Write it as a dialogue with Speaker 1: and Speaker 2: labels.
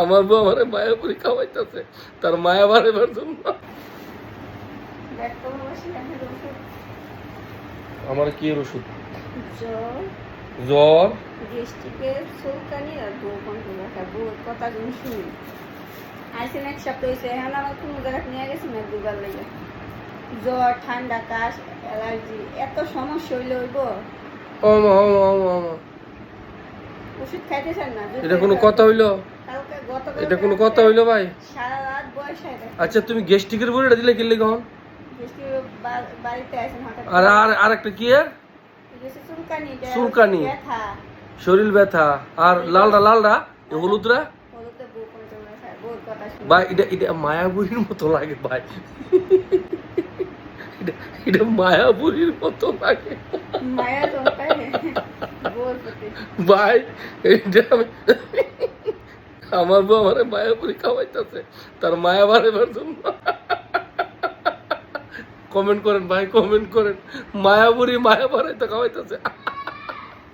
Speaker 1: আমার বউ আমার মায়াপুরি খাওয়াইতেছে। তার মায়া বাড়াবার জন্য। আমার কি এর ওষুধ
Speaker 2: জ্বর।
Speaker 1: জ্বর?
Speaker 2: গ্যাস্ট্রিকের চৌকানি আর বউ কন্ট্রোল রাখা বউর কথা তুমি শুনি? আইসেন এক সপ্তাহ হয়েছে এখন আমার কোনো জায়গায় নিয়ে গেছে না দুবার লেগে? জ্বর ঠান্ডা কাশ অ্যালার্জি এত সমস্যা হইলে হইব। ওষুধ খাইতেছেন না?
Speaker 1: এটা কোনো কথা হইল? এটা কোনো কথা হইল ভাই? আচ্ছা তুমি গ্যাস্ট্রিকের এটা দিলে কিনলে কখন আর আর আর একটা কি।
Speaker 2: ব্যথা।
Speaker 1: শরীর ব্যথা। আর লালডা এ হলুদরা? ভাই এটা এটা মায়াবুরির মতো লাগে ভাই। এটা মায়াবুরির মতো লাগে। ভাই এটা আমার বউ আমার মায়াপুরি খাওয়াইতেছে। তার মায়া বাড়াইবার জন্য। কমেন্ট করেন ভাই, কমেন্ট করেন। মায়াপুরি মায়া বাড়াইতে খাওয়াইতেছে।